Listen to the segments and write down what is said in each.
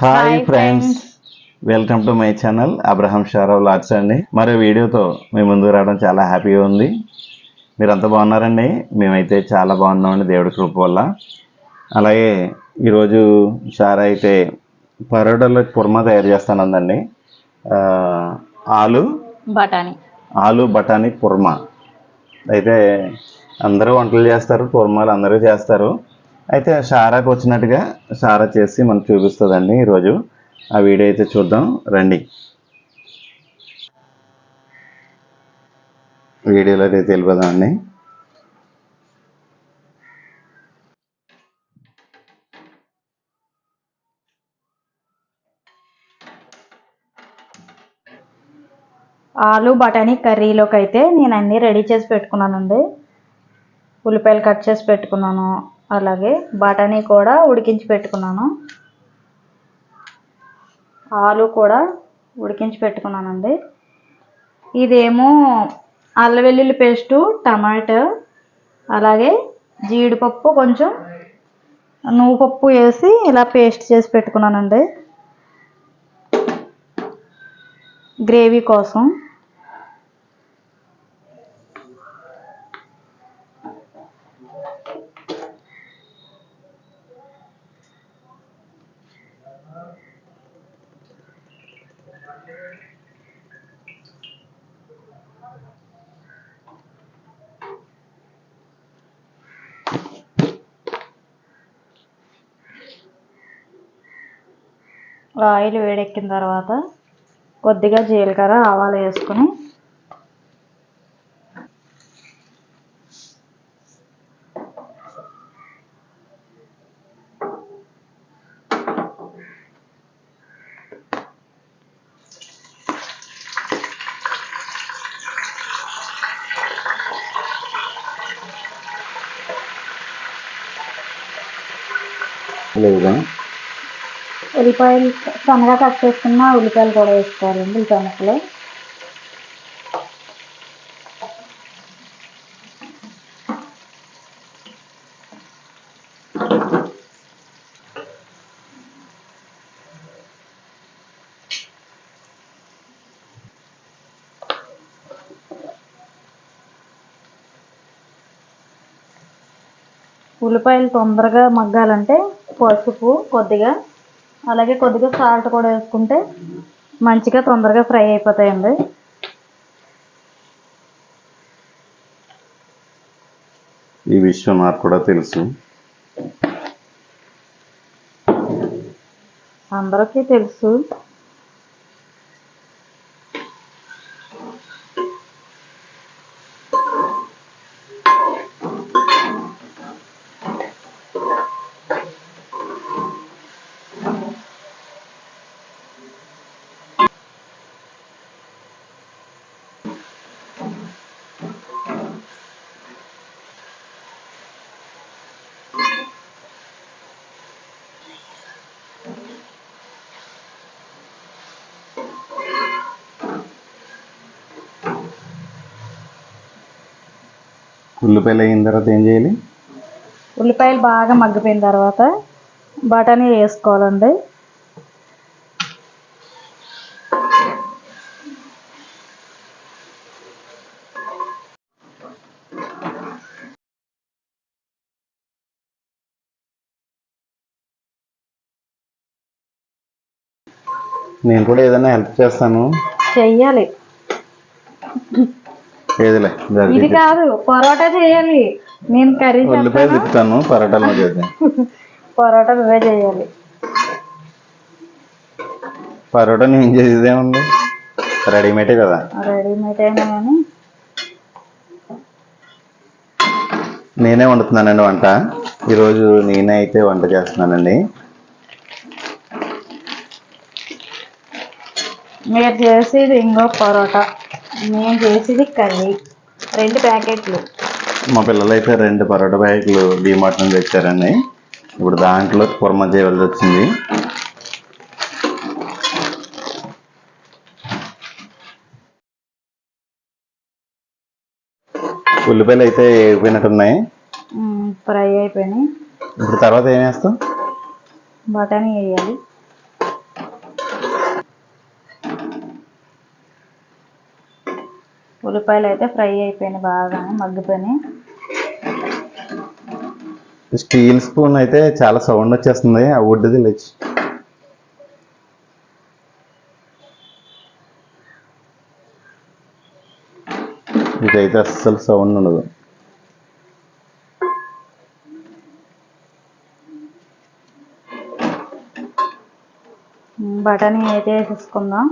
Hi friends welcome to my channel Abraham షారావ్ లాట్స్ అండి. మరో వీడియోతో మీ ముందుకు రావడం చాలా హ్యాపీగా ఉంది. మీరంతా బాగున్నారండి? మేమైతే చాలా బాగున్నామండి దేవుడి కృప వల్ల. అలాగే ఈరోజు షారా అయితే పరోటాలో కుర్మా తయారు చేస్తానందండి. ఆలు బఠానీ. ఆలు బఠానీ కుర్మా. అయితే అందరూ వంటలు చేస్తారు కుర్మాలు అందరూ చేస్తారు. అయితే షారాకు వచ్చినట్టుగా షారా చేసి మనకు చూపిస్తుందండి ఈరోజు. ఆ వీడియో అయితే చూద్దాం. రండి. వీడియోలో అయితే తెలిపదామండి ఆలు బఠానీ కర్రీలోకి అయితే నేను అన్నీ రెడీ చేసి పెట్టుకున్నానండి. ఉల్లిపాయలు కట్ చేసి పెట్టుకున్నాను. అలాగే బఠానీ కూడా ఉడికించి పెట్టుకున్నాను. ఆలు కూడా ఉడికించి పెట్టుకున్నానండి. ఇదేమో అల్ల వెల్లుల్లి పేస్టు టమాటో అలాగే జీడిపప్పు కొంచెం నువ్వు పప్పు వేసి ఇలా పేస్ట్ చేసి పెట్టుకున్నానండి. గ్రేవీ కోసం. ఆయిల్ వేడెక్కిన తర్వాత కొద్దిగా జీలకర్ర ఆవాలు వేసుకుని లేదా ఉల్లిపాయలు సన్నగా కట్ చేసుకున్న ఉల్లిపాయలు కూడా వేసుకోవాలండి ఈ ఉల్లిపాయలు తొందరగా మగ్గాలంటే పసుపు కొద్దిగా అలాగే కొద్దిగా సాల్ట్ కూడా వేసుకుంటే మంచిగా తొందరగా ఫ్రై అయిపోతాయండి. ఈ విషయం నాకు కూడా తెలుసు. అందరికీ తెలుసు. ఉల్లిపాయలు అయిన తర్వాత ఏం చేయాలి? ఉల్లిపాయలు బాగా మగ్గిపోయిన తర్వాత బఠానీ వేసుకోవాలండి. నేను కూడా ఏదైనా హెల్ప్ చేస్తాను. చెయ్యాలి. ఏదిలే ఇది కాదు పరోటా చేయాలి. నేను కర్రీ ఉల్లిపాయలు చేస్తాను? తిప్పుతాను పరోటాలు చేద్దాం. పరోటా నువ్వే చేయాలి. పరోటా నేను చేసేదే ఉంది. రెడీమేడే కదా. రెడీమేడ్ అయినా కానీ. నేనే వండుతున్నానండి వంట. ఈరోజు నేనే అయితే వంట చేస్తున్నానండి. మీరు చేసేది ఇంకో పరోటా. నేను చేసేది కర్రీ. రెండు ప్యాకెట్లు. మా పిల్లలు అయితే రెండు పరోటా ప్యాకెట్లు డిమార్ట్ నుంచి తెచ్చారండి. ఇప్పుడు దాంట్లో కుర్మ చేయవలసి వచ్చింది ఉల్లిపాయలు అయితే వేగిపోయినట్టున్నాయి ఫ్రై అయిపోయినాయి. ఇప్పుడు తర్వాత ఏం వేస్తాం? బఠానీ వేయాలి. ఉల్లిపాయలు అయితే ఫ్రై అయిపోయినాయి బాగా మగ్గిపోయినాయి. స్టీల్ స్పూన్ అయితే చాలా సౌండ్ వచ్చేస్తుంది. ఆ వుడ్ది లేచి. ఇదైతే అస్సలు సౌండ్ ఉండదు. బఠానీ అయితే వేసేసుకుందాం.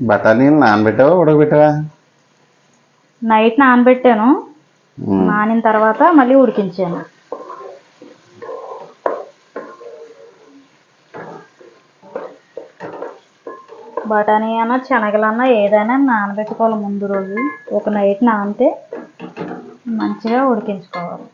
బఠానీలు నానబెట్టావా ఉడకబెట్టావా? నైట్ నానబెట్టాను. నానిన తర్వాత మళ్ళీ ఉడికించాను. బఠానీ అన్న శనగలన్నా ఏదైనా నానబెట్టుకోవాలి ముందు రోజు. ఒక నైట్ నానితే మంచిగా ఉడికించుకోవాలి.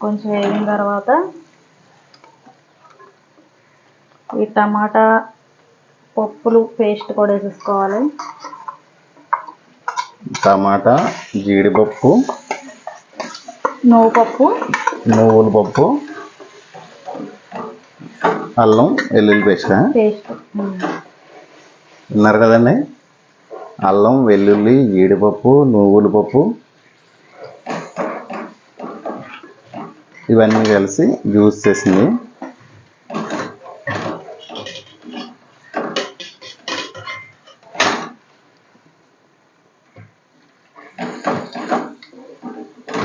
కొంచెం వేగిన తర్వాత ఈ టమాటా పప్పులు పేస్ట్ కూడా వేసేసుకోవాలి. టమాటా జీడిపప్పు నువ్వు పప్పు నువ్వుల పప్పు అల్లం వెల్లుల్లి పేస్ట్. పేస్ట్. విన్నారు కదండి? అల్లం వెల్లుల్లి జీడిపప్పు నువ్వుల పప్పు. ఇవన్నీ కలిసి జ్యూస్ చేసింది.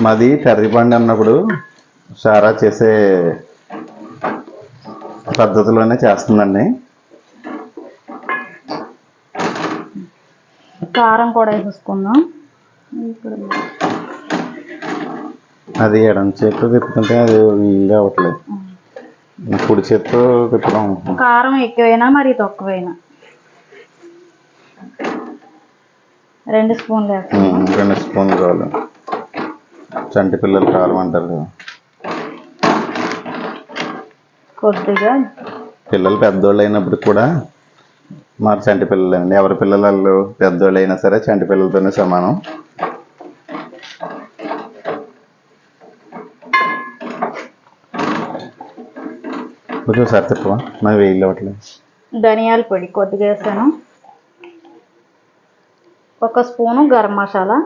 మాది కర్రీపండి అన్నప్పుడు సారా చేసే పద్ధతిలోనే చేస్తుందండి. కారం కూడా వేసేసుకుందాం. అది ఎడం చేతితో తిప్పుతుంటే అది వీలు అవ్వట్లేదు. కుడి చేత్తో తిప్పడం కారం ఎక్కువైనా మరి తక్కువైనా. రెండు స్పూన్లు వేస్తాం. రెండు స్పూన్లు కావాలి చంటి పిల్లలు కావాలంటారు కదా. కొద్దిగా. పిల్లలు పెద్దోళ్ళు అయినప్పుడు కూడా మరి చంటి పిల్లలండి. ఎవరి పిల్లలు పెద్దోళ్ళు అయినా సరే చంటి పిల్లలతోనే సమానం. కొంచెం సార్ తిప్పవా నాకు వేయలు అవ్వట్లేదు. ధనియాల పొడి కొద్దిగా వేసాను ఒక స్పూను గరం మసాలా.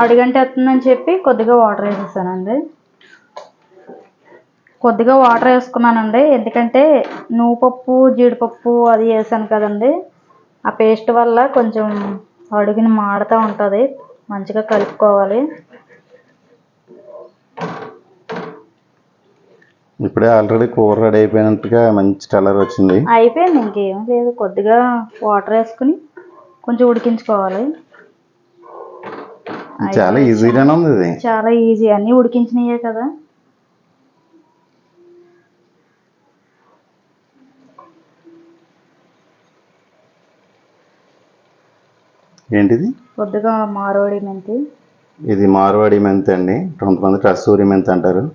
అడిగంటే వస్తుందని చెప్పి కొద్దిగా వాటర్ వేసేసానండి. కొద్దిగా వాటర్ వేసుకున్నానండి. ఎందుకంటే నువ్వు పప్పు జీడిపప్పు అది వేసాను కదండి. ఆ పేస్ట్ వల్ల కొంచెం అడుగుని మాడుతూ ఉంటుంది. మంచిగా కలుపుకోవాలి. ఇప్పుడే ఆల్రెడీ కూర రెడీ అయిపోయినట్టుగా మంచి కలర్ వచ్చింది. అయిపోయింది ఇంకేం లేదు. కొద్దిగా వాటర్ వేసుకుని కొంచెం ఉడికించుకోవాలి. చాలా ఈజీగానే ఉంది ఇది. చాలా ఈజీ. అన్నీ ఉడికించినయే కదా. ఏంటిది? కొద్దిగా మారోడి మెంతి. ఇది మార్వాడి మెంతి అండి. కొంతమంది కస్తూరి మెంతి అంటారు.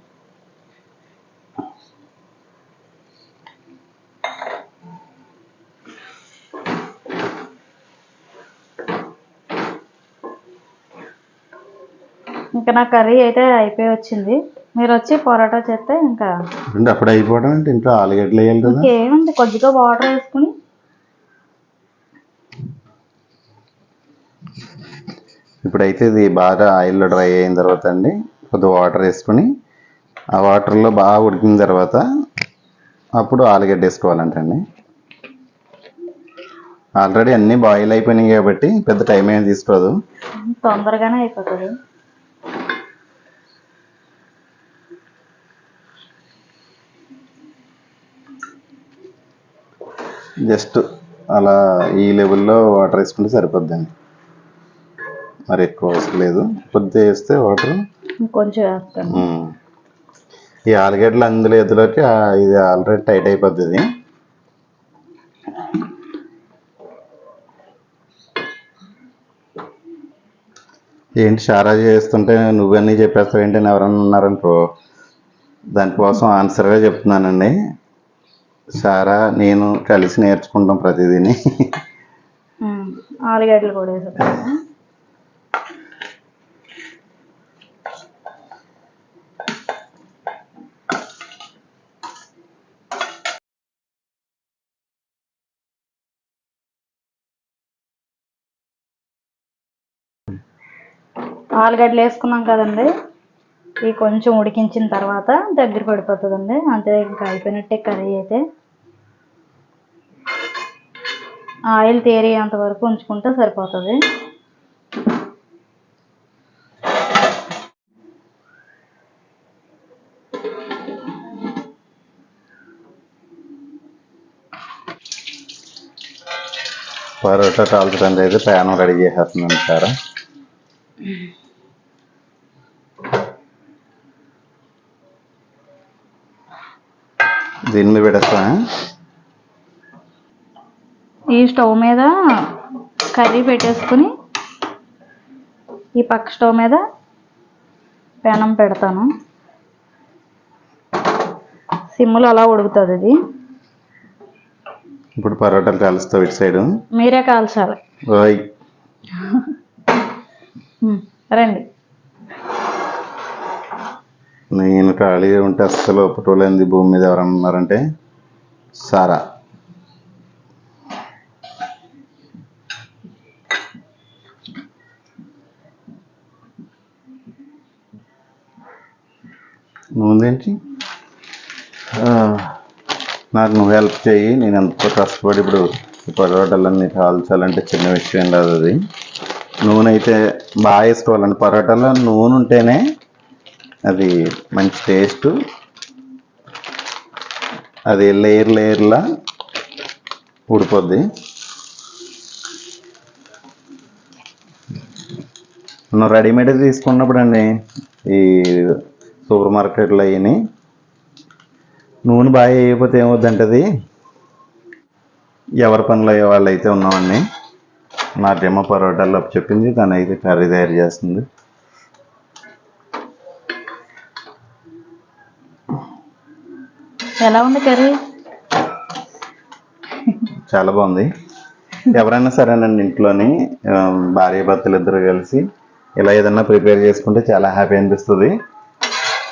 ఇంకా నా కర్రీ అయితే అయిపోయి వచ్చింది. మీరు వచ్చి పొరాటా చేస్తే ఇంకా అంటే అప్పుడు అయిపోవడం అంటే ఇంట్లో ఆలుగడ్డలు వేయాలి కదా. ఇంకేముంది? కొద్దిగా వాటర్ వేసుకుని ఇప్పుడైతే ఇది బాగా ఆయిల్లో డ్రై అయిన తర్వాత అండి కొద్దిగా వాటర్ వేసుకుని ఆ వాటర్లో బాగా ఉడికిన తర్వాత అప్పుడు ఆలుగడ్డ వేసుకోవాలంటండి ఆల్రెడీ అన్నీ బాయిల్ అయిపోయినాయి కాబట్టి పెద్ద టైం ఏం తీసుకోదు. తొందరగానే అయిపోతుంది. జస్ట్ అలా ఈ లెవెల్లో వాటర్ వేసుకుంటే సరిపోద్దండి. మరి ఎక్కువ అవసరం లేదు. కొద్దిగా వేస్తే వాటర్ వేస్తాను. ఈ ఆలుగడ్డలు అందులో ఎదులోకి ఇది ఆల్రెడీ టైట్ అయిపోతుంది ఏంటి షారా చేస్తుంటే నువ్వన్నీ చెప్పేస్తావు ఏంటని ఎవరన్నా ఉన్నారనుకో. దానికోసం ఆన్సర్గా చెప్తున్నానండి. సారా నేను కలిసి నేర్చుకుంటాం ప్రతిదీని. ఆలుగడ్డలు కూడా వేసేస్తాను ఆలుగడ్డలు వేసుకున్నాం కదండి. ఇవి కొంచెం ఉడికించిన తర్వాత దగ్గర పడిపోతుందండి. అంతే ఇంకా అయిపోయినట్టే కర్రీ అయితే. ఆయిల్ తేరేంత వరకు ఉంచుకుంటే సరిపోతుంది. పరోటా కాల్చడానికి అయితే ప్యాన్ రెడీ చేసేస్తున్నాను సారా. దీని మీద పెడతా ఈ స్టవ్ మీద కర్రీ పెట్టేసుకుని ఈ పక్క స్టవ్ మీద పెనం పెడతాను. సిమ్లో అలా ఉడుకుతుంది ఇది. ఇప్పుడు పరోటాలు కాలుస్తావు ఇటు సైడు. మీరే కాల్చాలి. రండి. నేను ఖాళీగా ఉంటే అస్సలు ఒప్పటోలేంది భూమి మీద ఎవరన్నా ఉన్నారంటే సారా. ముందేంటి నాకు నువ్వు హెల్ప్ చేయి నేను ఎంతో కష్టపడి ఇప్పుడు పరోటాలన్నీ కాల్చాలంటే చిన్న విషయం కాదు అది. నూనె అయితే బాగా వేసుకోవాలండి పరోటాలో నూనె ఉంటేనే అది మంచి టేస్ట్ అది లేయర్ లేయర్లా ఉడిపోద్ది మనం రెడీమేడ్ తీసుకున్నప్పుడు అండి ఈ సూపర్ మార్కెట్లో అయ్యి నూనె బాగా వేయకపోతే అది ఎవరి పనులు అయ్యే వాళ్ళు అయితే ఉన్నామండి నాకేమో పరోటాలు అప్పు చెప్పింది తను అయితే కర్రీ తయారు చేస్తుంది. ఎలా ఉంది కర్రీ. చాలా బాగుంది. ఎవరైనా సరేనండి ఇంట్లోని భార్య భర్తలు ఇద్దరు కలిసి ఇలా ఏదన్నా ప్రిపేర్ చేసుకుంటే చాలా హ్యాపీ అనిపిస్తుంది.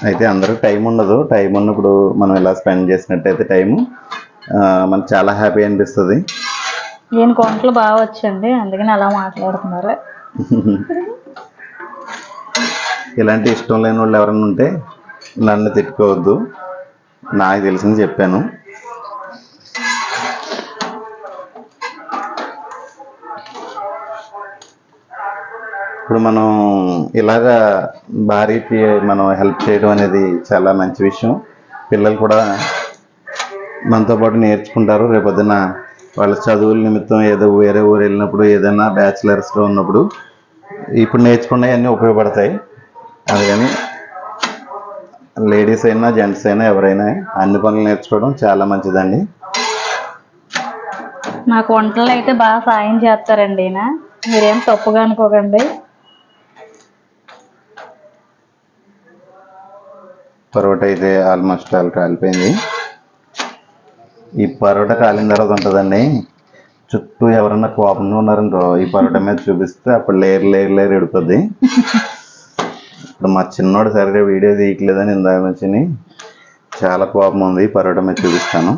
అయితే అందరూ టైం ఉండదు. టైం ఉన్నప్పుడు మనం ఇలా స్పెండ్ చేసినట్టయితే టైము మనకు చాలా హ్యాపీ అనిపిస్తుంది. నేను వంటలు బాగా వచ్చండి అందుకని అలా మాట్లాడుతున్నారు. ఇలాంటి ఇష్టం లేని వాళ్ళు ఎవరైనా ఉంటే నన్ను తిట్టుకోవద్దు. నాకు తెలిసింది చెప్పాను. ఇప్పుడు మనం ఇలాగా భార్యకి మనం హెల్ప్ చేయడం అనేది చాలా మంచి విషయం. పిల్లలు కూడా మనతో పాటు నేర్చుకుంటారు. రేపొద్దున వాళ్ళ చదువుల నిమిత్తం ఏదో వేరే ఊరు వెళ్ళినప్పుడు ఏదైనా బ్యాచిలర్స్లో ఉన్నప్పుడు ఇప్పుడు నేర్చుకున్నవి అన్నీ ఉపయోగపడతాయి. అందుకని లేడీస్ అయినా జెంట్స్ అయినా ఎవరైనా అన్ని పనులు నేర్చుకోవడం చాలా మంచిదండి. నాకు వంటలు అయితే బాగా సాయం చేస్తారండి ఈయన. మీరేం తప్పుగా అనుకోకండి. పరోటా అయితే ఆల్మోస్ట్ ఆల్ కాలిపోయింది. ఈ పరోటా కాలిన తర్వాత ఉంటుందండి చుట్టూ ఎవరన్నా కోపంగా ఉన్నారనుకో ఈ పరోటా మీద చూపిస్తే అప్పుడు లేరు లేరు లేరు ఎడుతుంది ఇప్పుడు మా చిన్నోడు సరిగ్గా వీడియో తీయట్లేదని ఇందాక నుంచి చాలా కోపం ఉంది. పరోటా చూపిస్తాను.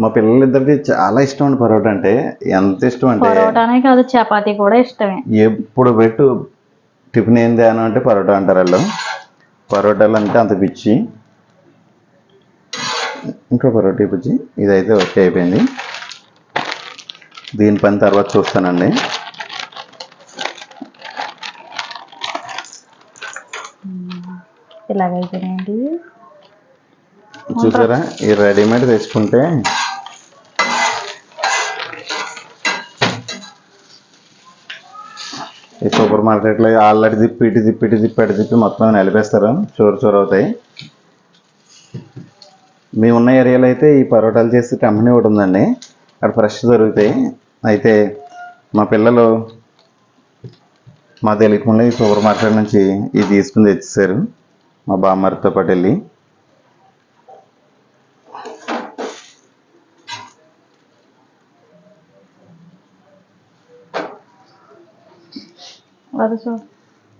మా పిల్లలిద్దరికి చాలా ఇష్టం అండి పరోటా అంటే. ఎంత ఇష్టం అంటే పరోటానే కాదు చపాతీ కూడా ఇష్టమే. ఎప్పుడు పెట్టు టిఫిన్ ఏంది అని అంటే పరోటా అంటారు వాళ్ళు. పరోటాలు అంటే అంత పిచ్చి. ఇంకో పరోటా పిచ్చి ఇదైతే ఓకే అయిపోయింది. దీని పని తర్వాత చూస్తానండి. చూసారా? ఈ రెడీమేడ్ తెచ్చుకుంటే ఈ సూపర్ మార్కెట్లో ఆల్రెడీ తిప్పి ఇటు తిప్పి ఇటు తిప్పి అటు తిప్పి మొత్తం నిలిపేస్తారు. చోరు చోరు అవుతాయి. మేము ఉన్న ఏరియాలో అయితే ఈ పరోటాలు చేసే కంపెనీ ఒకటి ఉందండి. అక్కడ ఫ్రెష్ దొరుకుతాయి. అయితే మా పిల్లలు మా తెలియకుండా ఈ సూపర్ మార్కెట్ నుంచి ఇది తీసుకుని తెచ్చేసారు మా బామ్మరితో పాటు వెళ్ళి.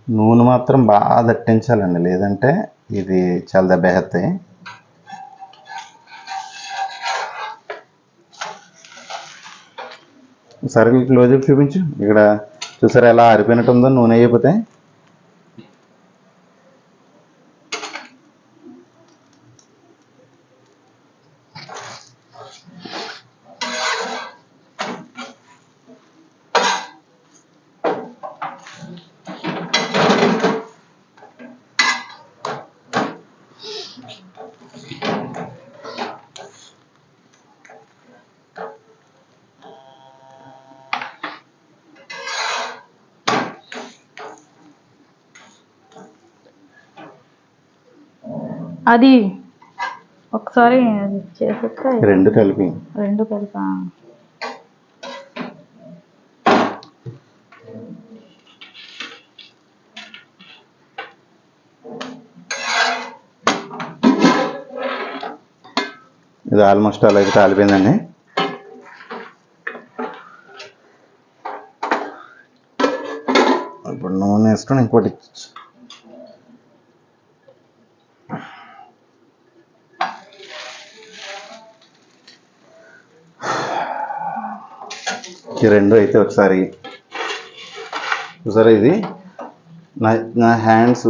నూనె మాత్రం బాగా దట్టించాలండి. లేదంటే ఇది చాలా దెబ్బేస్తాయి సరే క్లోజ్ చూపించు. ఇక్కడ చూసారా ఎలా ఆరిపోయినట్టు ఉందో? నూనె అయిపోతే. అది ఒకసారి చేసేస్తే రెండు కలిపి. రెండు కలిపా ఇది ఆల్మోస్ట్ అలా అయితే కాలిపోయిందండి ఇప్పుడు నూనె వేసుకొని ఇంకోటి ఈ రెండు అయితే ఒకసారి. చూసారా ఇది? నా నా హ్యాండ్స్.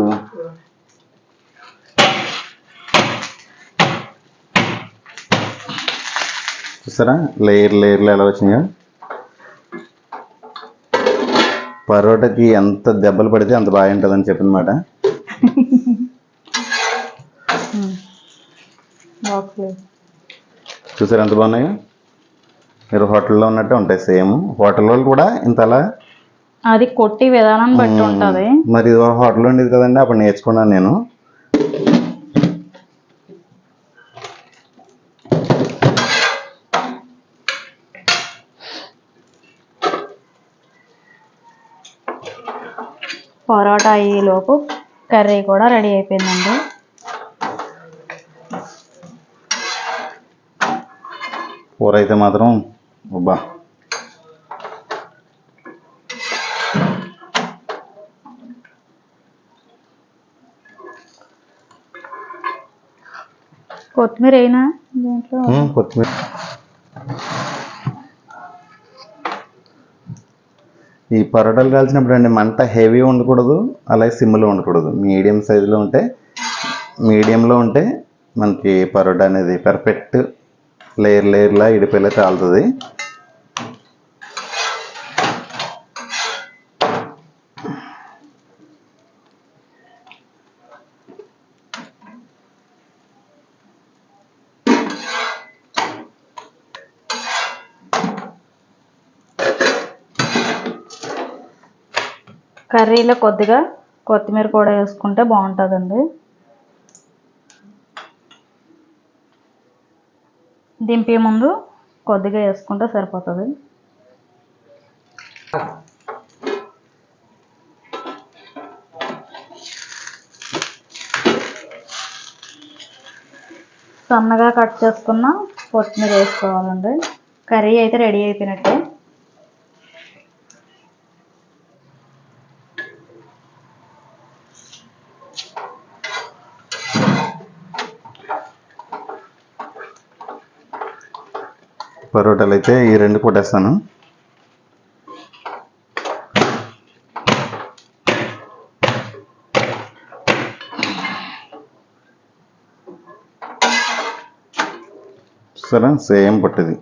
చూసారా? లేయర్ లేయర్లు ఎలా వచ్చినాయో? పరోటాకి ఎంత దెబ్బలు పడితే అంత బాగా ఉంటుందని చెప్పినమాట చూసారా ఎంత బాగున్నాయో? మీరు హోటల్లో ఉన్నట్టే ఉంటాయి సేమ్. హోటల్ వాళ్ళు కూడా ఇంత అలా అది కొట్టి విధానాన్ని బట్టి ఉంటది. మరి ఇది హోటల్ ఉండేది కదండి అప్పుడు నేర్చుకున్నాను నేను. పరోటా అయ్యేలోపు కర్రీ కూడా రెడీ అయిపోయిందండి. కూర అయితే మాత్రం అబ్బా కొత్తిమీర అయినా దీంట్లో కొత్తిమీర. ఈ పరోటాలు కాల్చినప్పుడు అండి మంట హెవీ ఉండకూడదు అలాగే సిమ్లో ఉండకూడదు. మీడియం సైజులో ఉంటే మీడియంలో ఉంటే మనకి పరోటా అనేది పర్ఫెక్ట్ లేయర్ లేయర్లా ఇడిపోయేలా కాలుతుంది. కర్రీలో కొద్దిగా కొత్తిమీర కూడా వేసుకుంటే బాగుంటుందండి. దింపే ముందు కొద్దిగా వేసుకుంటే సరిపోతుంది. సన్నగా కట్ చేసుకున్న కొత్తిమీర వేసుకోవాలండి. కర్రీ అయితే రెడీ అయిపోయినట్టే. పరోటాలు అయితే ఈ రెండు కొట్టేస్తాను. సరే సేమ్ పట్టుది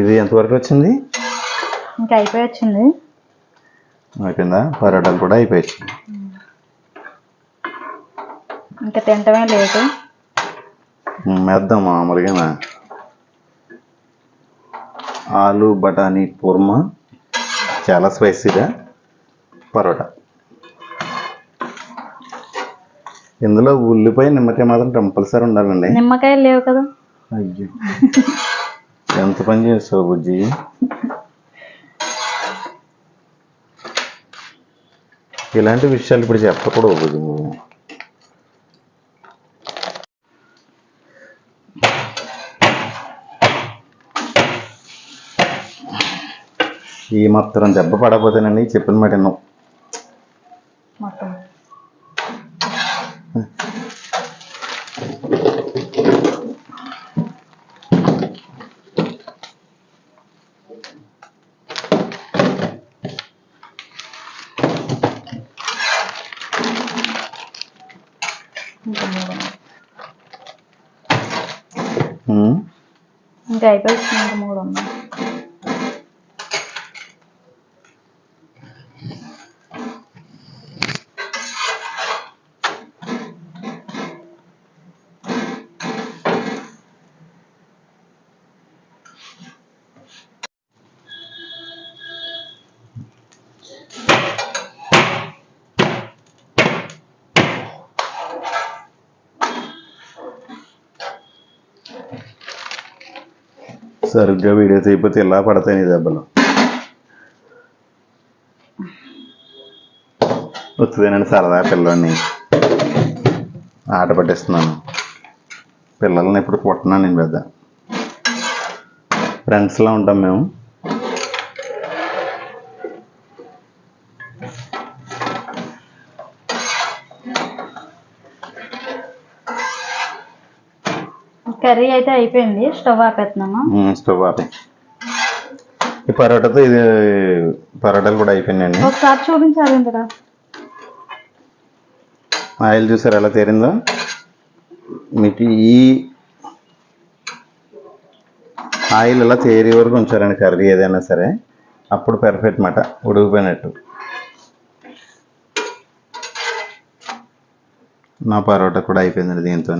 ఇది ఎంతవరకు వచ్చింది ఇంకా అయిపోయి వచ్చింది అయిపోయిందా? పరోటాలు కూడా అయిపోయాయి ఇంకా తింటమే లేటు మేద్దాం మామూలుగా ఆలు బఠానీ కుర్మా చాలా స్పైసీగా పరోటా. ఇందులో ఉల్లిపాయ నిమ్మకాయ మాత్రం కంపల్సరీ ఉండాలండి. నిమ్మకాయలు లేవు కదా. అయ్యో. ఎంత పని చేస్తావు బుజ్జి? ఇలాంటి విషయాలు ఇప్పుడు చెప్పకూడదు బుజ్జి నువ్వు. ఈ మాత్రం దెబ్బ పడకపోతేనండి చెప్పిన మాట విన్నావు మొత్తం ఇంకా మూడు ఉన్నాయి. ఉమ్. ఇంకా అయిపోయి వచ్చింది ఇంకా మూడు ఉన్నాయి సరిగ్గా వీడియో తీయకపోతే ఇలా పడతాయి నీ దెబ్బలు. వస్తుందేనండి సరదా పిల్లల్ని ఆట పట్టిస్తున్నాను. పిల్లల్ని ఇప్పుడు కొట్టున్నాను నేను పెద్ద. ఫ్రెండ్స్లా ఉంటాం మేము. కర్రీ అయితే అయిపోయింది. స్టవ్ ఆపేస్తున్నాను ఉమ్, స్టవ్ ఆపి. ఈ పరోటాతో ఇది పరోటాలు కూడా అయిపోయినాయండి. ఒకసారి చూపించాలి ఇందులో. ఆయిల్ చూసారు ఎలా తేరిందో? మీకు ఈ ఆయిల్ ఇలా తేరి వరకు ఉంచారండి కర్రీ ఏదైనా సరే. అప్పుడు పెర్ఫెక్ట్ మాట ఉడికిపోయినట్టు. నా పరోటా కూడా అయిపోయిందండి దీంతో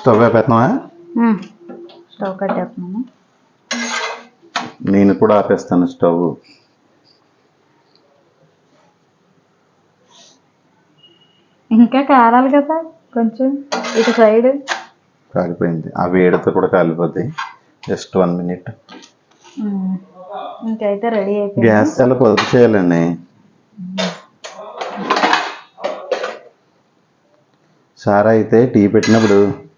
స్టవ్ ఉమ్. స్టవ్ కట్టేస్తున్నాను. నేను కూడా ఆపేస్తాను స్టవ్. ఇంకా కారాలి కదా కొంచెం. ఇటు సైడ్. కాలిపోయింది. ఆ వేడితో కూడా కాలిపోతాయి జస్ట్ వన్ మినిట్. ఇంకైతే రెడీ అయిపోయింది. గ్యాస్ చాలా పొదుపు చేయాలండి. సారా అయితే టీ పెట్టినప్పుడు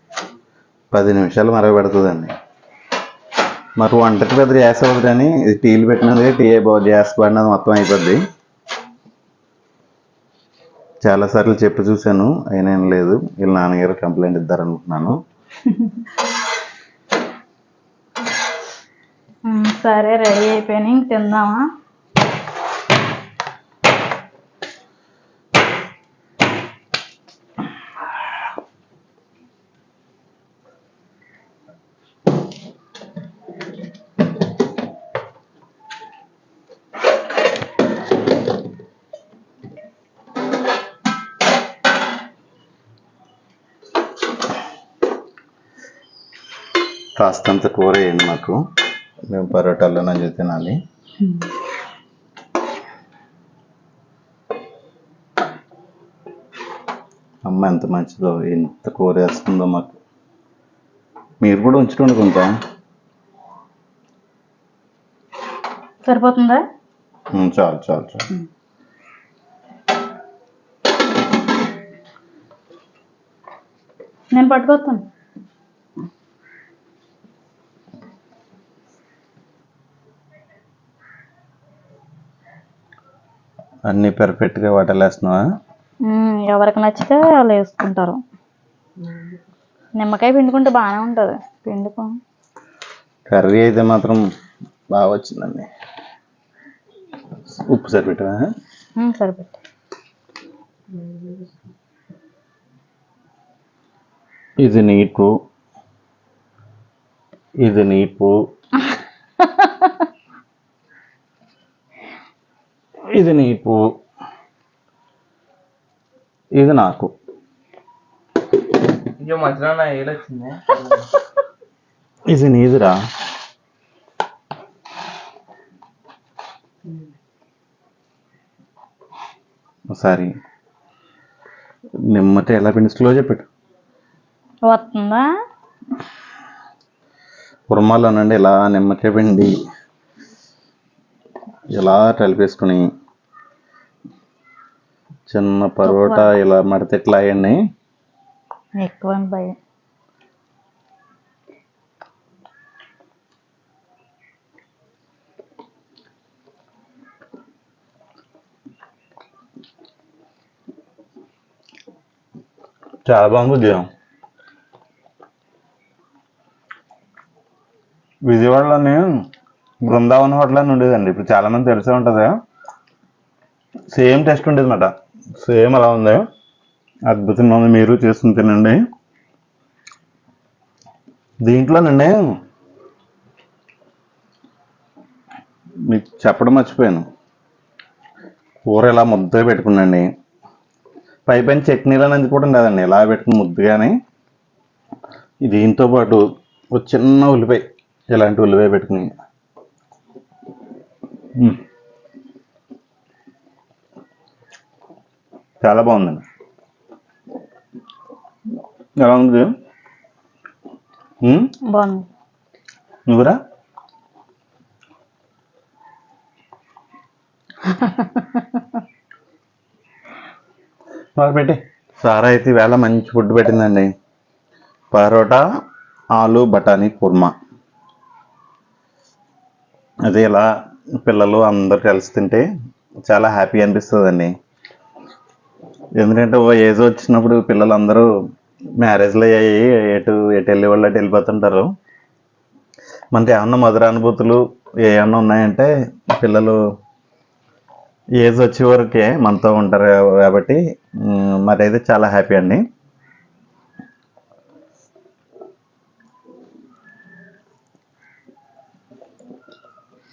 పది నిమిషాలు మరగబెడుతుందండి. మరి వంటకి పెద్ద గ్యాస్ అవ్వదు కానీ ఇది టీలు పెట్టినది టీ గ్యాస్ పడినది మొత్తం అయిపోద్ది. చాలాసార్లు చెప్పి చూశాను అయినా ఏం లేదు. వీళ్ళ నాన్నగారు కంప్లైంట్ ఇద్దారనుకుంటున్నాను. సరే రెడీ అయిపోయినా. ఇంక తిందామా? కాస్తంత కూర వేయండి మాకు. మేము పరోటాల్లో నంజు తినాలి. అమ్మ ఎంత మంచిదో ఎంత కూర వేస్తుందో మాకు. మీరు కూడా ఉంచుకోండి కొంత. సరిపోతుందా? చాలు చాలు చాలు. నేను పట్టుకొస్తాను. అన్నీ పెర్ఫెక్ట్గా వాటలేస్తున్నావా? ఎవరికి నచ్చితే వాళ్ళు వేసుకుంటారు. నిమ్మకాయ పిండుకుంటే బాగానే ఉంటుంది. పిండుకో. కర్రీ అయితే మాత్రం బాగా వచ్చిందండి. ఉప్పు సరిపెట్టా మ్మ్, సరిపెట్టు. ఇది నీకు ఇది నీకు ఇది నీకు. ఇది నాకు. ఇది నీదిరా. ఒకసారి నిమ్మటే ఎలా పిండి స్లో చెప్పాడు వస్తుందా? కుర్మాలు అనండి ఇలా నిమ్మకాయ పిండి ఇలా కలిపేసుకుని చిన్న పరోటా ఇలా మడితే ఇట్లా అయ్యండి. ఎక్కువ భయం. చాలా బాగుంది విజయవాడలోని బృందావన్ హోటల్ అని ఉండేదండి. ఇప్పుడు చాలా మంది తెలిసే ఉంటుంది. సేమ్ టేస్ట్ ఉండేది అనమాట సేమ్ అలా ఉంది. అద్భుతంగా ఉంది. మీరు చేసుకుని తినండి. దీంట్లోనండి మీకు చెప్పడం మర్చిపోయాను. కూర ఇలా ముద్దగా పెట్టుకున్నాండి పై పైన చట్నీలు అనేది కూడా ఉండదండి. ఇలా పెట్టుకుని ముద్దగానే దీంతో పాటు ఒక చిన్న ఉల్లిపాయ ఇలాంటి ఉల్లిపాయ పెట్టుకుని. చాలా బాగుందండి. ఎలా ఉంది? బాగుంది. నువ్వురా? పెట్టి సారా అయితే ఈవేళ మంచి ఫుడ్ పెట్టిందండి. పరోటా ఆలు బఠానీ కుర్మా. అది ఇలా పిల్లలు అందరు కలిసి తింటే చాలా హ్యాపీ అనిపిస్తుందండి. ఎందుకంటే ఓ ఏజ్ వచ్చినప్పుడు పిల్లలందరూ మ్యారేజ్లు అయ్యాయి ఎటు ఎటు వెళ్ళే వాళ్ళు అటు వెళ్ళిపోతుంటారు. మనకి ఏమన్నా మధుర అనుభూతులు ఏమన్నా ఉన్నాయంటే పిల్లలు ఏజ్ వచ్చే వరకే మనతో ఉంటారు కాబట్టి మరి అయితే చాలా హ్యాపీ అండి.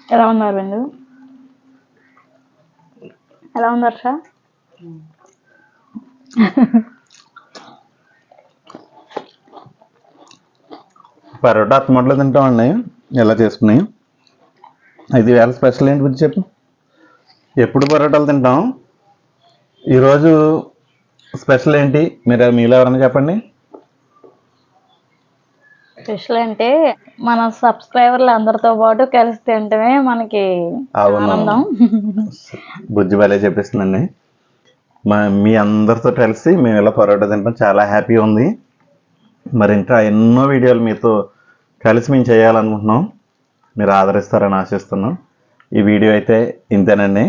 ఎలా అరవింద్ ఎలా ఉంది హర్ష పరోటా అత్తమట్లో తింటామండి ఇలా చేసుకుని ఇది వేళ స్పెషల్ ఏంటి గురించి చెప్పు. ఎప్పుడు పరోటాలు తింటాం? ఈరోజు స్పెషల్ ఏంటి? మీరు మీలో ఎవరైనా చెప్పండి. స్పెషల్ అంటే మన సబ్స్క్రైబర్లు అందరితో పాటు కలిసి తింటమే మనకి. ఆనందం. బుజ్జి భలే చెప్పేస్తుందండి మా మీ అందరితో కలిసి మేము ఇలా పరోటా తినడం చాలా హ్యాపీ ఉంది. మరి ఇంకా ఎన్నో వీడియోలు మీతో కలిసి మేము చేయాలనుకుంటున్నాం. మీరు ఆదరిస్తారని ఆశిస్తున్నాం. ఈ వీడియో అయితే ఇంతేనండి.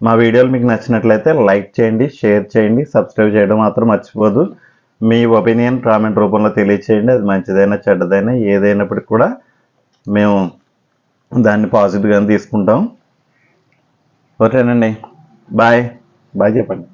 మా వీడియోలు మీకు నచ్చినట్లయితే లైక్ చేయండి షేర్ చేయండి సబ్స్క్రైబ్ చేయడం మాత్రం మర్చిపోదు. మీ ఒపీనియన్ కామెంట్ రూపంలో తెలియచేయండి. అది మంచిదైనా చెడ్డదైనా ఏదైనప్పటికీ కూడా మేము దాన్ని పాజిటివ్గానే తీసుకుంటాం. ఓకేనండి. Bye. Bye, Japan.